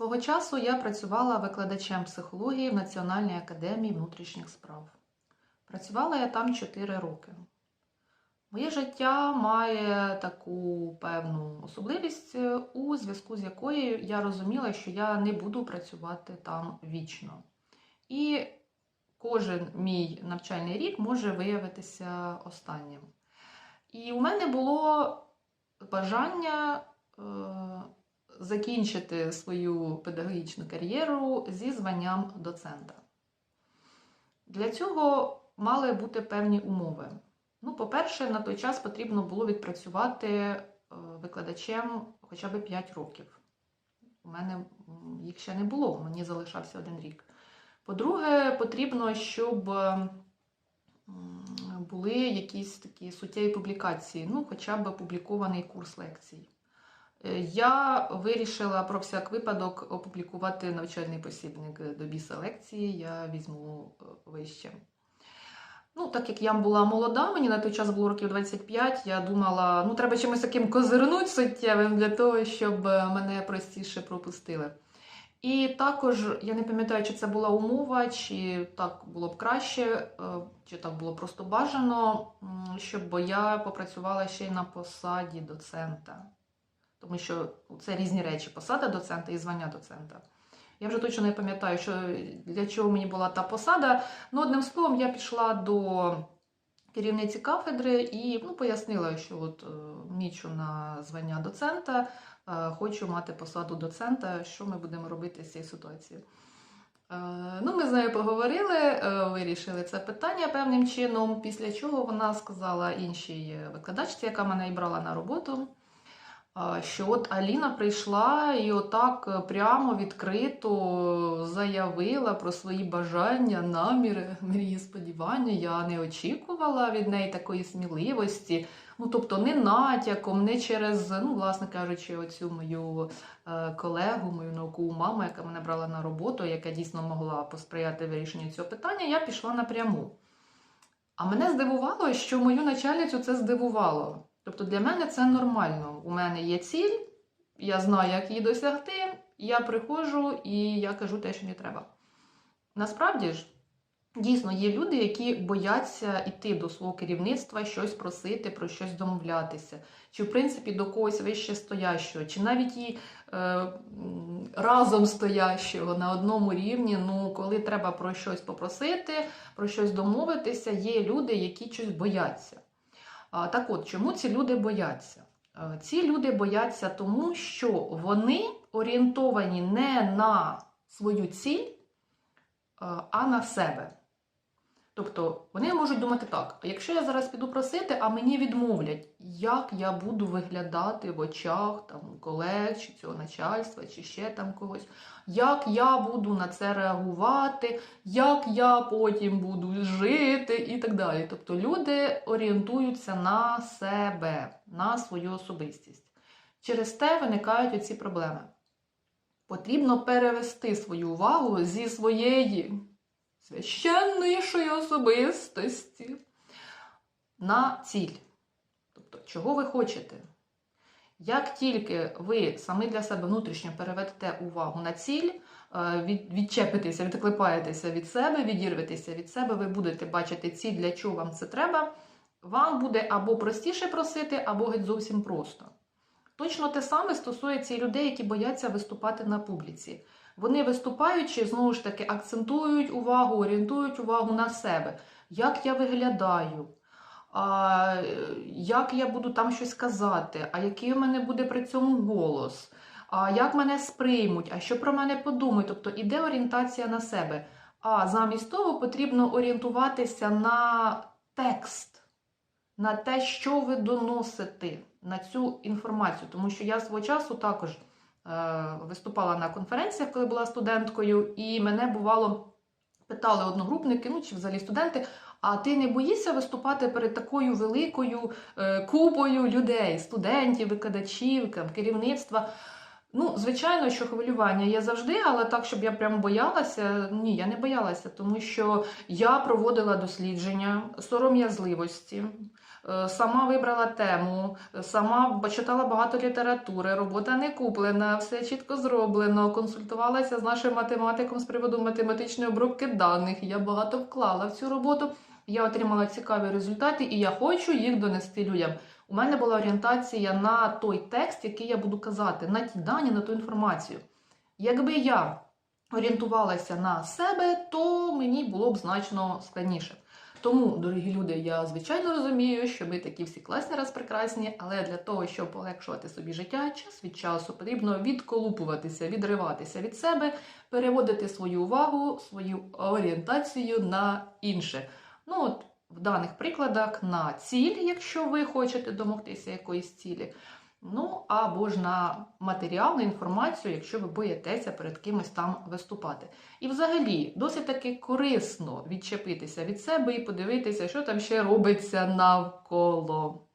Свого часу я працювала викладачем психології в Національній академії внутрішніх справ. Працювала я там 4 роки. Моє життя має таку певну особливість, у зв'язку з якою я розуміла, що я не буду працювати там вічно. І кожен мій навчальний рік може виявитися останнім. І у мене було бажання е, закінчити свою педагогічну кар'єру зі званням доцента. Для цього мали бути певні умови. Ну, по-перше, на той час потрібно було відпрацювати е, викладачем хоча б 5 років. У мене їх ще не було, мені залишався один рік. По-друге, потрібно, щоб були якісь такі суттєві публікації, ну, хоча б опублікований курс лекцій. Я вирішила про всяк випадок опублікувати навчальний посібник до біса лекції, я візьму е, вище. Ну, так як я була молода, мені на той час було років 25, я думала, ну треба чимось таким козирнуть суттєвим для того, щоб е, мене простіше пропустили. І також я не пам'ятаю, чи це була умова, чи так було б краще, е, чи так було просто бажано, щоб я попрацювала ще й на посаді доцента. Тому що це різні речі: посада доцента і звання доцента. Я вже точно не пам'ятаю, що для чого мені була та посада. Ну, одним словом, я пішла до керівниці кафедри і ну, пояснила, що от е, мічу на звання доцента, е, хочу мати посаду доцента, що ми будемо робити з цією ситуацією. Е, Ну, ми з нею поговорили, е, вирішили це питання певним чином, після чого вона сказала іншій викладачці, яка мене і брала на роботу, що от Аліна прийшла і отак е, прямо відкрито заявила про свої бажання, наміри, мрії, сподівання. Я не очікувала від неї такої сміливості. Ну, тобто, не натяком, не через, ну, власне кажучи, оцю мою е, колегу, мою наукову маму, яка мене брала на роботу, яка дійсно могла посприяти вирішенню цього питання, я пішла напряму. А мене здивувало, що мою начальницю це здивувало. Тобто для мене це нормально. У мене є ціль, я знаю, як її досягти, я приходжу і я кажу те, що мені треба. Насправді ж, дійсно є люди, які бояться йти до свого керівництва, щось просити, про щось домовлятися, чи, в принципі, до когось вище стоящого, чи навіть і е, разом стоящого на одному рівні. Ну, коли треба про щось попросити, про щось домовитися, є люди, які щось бояться. Так от, чому ці люди бояться? Ці люди бояться тому, що вони орієнтовані не на свою ціль, а на себе. Тобто вони можуть думати так: а якщо я зараз піду просити, а мені відмовлять, як я буду виглядати в очах там, колег, чи цього начальства, чи ще там когось, як я буду на це реагувати, як я потім буду жити і так далі. Тобто люди орієнтуються на себе, на свою особистість. Через те виникають оці проблеми. Потрібно перевести свою увагу зі своєї священнішої особистості на ціль. Тобто, чого ви хочете? Як тільки ви самі для себе внутрішньо переведете увагу на ціль, е, від- відчепитеся, відклепаєтеся від себе, відірветеся від себе, ви будете бачити ціль, для чого вам це треба, вам буде або простіше просити, або геть зовсім просто. Точно те саме стосується і людей, які бояться виступати на публіці. Вони виступаючи, знову ж таки, акцентують увагу, орієнтують увагу на себе. Як я виглядаю, а, як я буду там щось казати, а який у мене буде при цьому голос, а як мене сприймуть, а що про мене подумають. Тобто іде орієнтація на себе. А замість того потрібно орієнтуватися на текст, на те, що ви доносите, на цю інформацію. Тому що я свого часу також виступала на конференціях, коли була студенткою, і мене бувало питали одногрупники, ну чи взагалі студенти. А ти не боїшся виступати перед такою великою е, купою людей, студентів, викладачів, керівництва? Ну, звичайно, що хвилювання є завжди, але так, щоб я прямо боялася, ні, я не боялася, тому що я проводила дослідження сором'язливості, Е, Сама вибрала тему, е, сама почитала багато літератури, робота не куплена, все чітко зроблено. Консультувалася з нашим математиком з приводу математичної обробки даних. Я багато вклала в цю роботу. Я отримала цікаві результати, і я хочу їх донести людям. У мене була орієнтація на той текст, який я буду казати, на ті дані, на ту інформацію. Якби я орієнтувалася на себе, то мені було б значно складніше. Тому, дорогі люди, я звичайно розумію, що ви такі всі класні, раз прекрасні, але для того, щоб полегшувати собі життя, час від часу потрібно відколупуватися, відриватися від себе, переводити свою увагу, свою орієнтацію на інше. Ну, от в даних прикладах на ціль, якщо ви хочете домогтися якоїсь цілі. Ну, або ж на матеріал, на інформацію, якщо ви боїтеся перед кимось там виступати. І взагалі досить таки корисно відчепитися від себе і подивитися, що там ще робиться навколо.